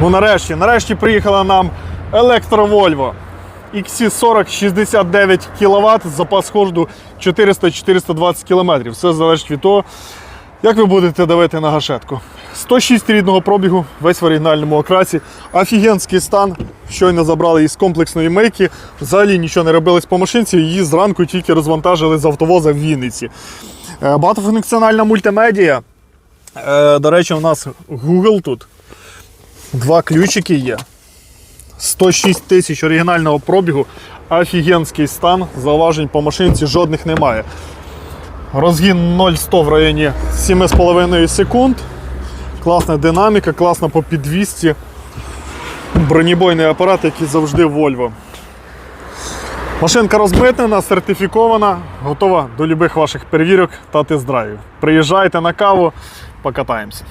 Ну нарешті, нарешті приїхала нам електро Volvo XC40 69 кВт, запас ходу 400-420 км. Все залежить від того, як ви будете давити на гашетку. 106 рідного пробігу, весь в оригінальному окрасі. Офігенський стан. Щойно забрали із комплексної мийки. Взагалі нічого не робилось по машинці, її зранку тільки розвантажили з автовоза в Вінниці. Е, Багатофункціональна мультимедія. Е, До речі, у нас Google тут. Два ключики є. 106 тисяч оригінального пробігу. Офігенський стан. Зауважень по машинці жодних немає. Розгін 0-100 в районі 7,5 секунд. Класна динаміка, класна по підвісці. Бронебойний апарат, який завжди Volvo. Машинка розмитнена, сертифікована, готова до любих ваших перевірок та тест-драйвів. Приїжджайте на каву, покатаємося.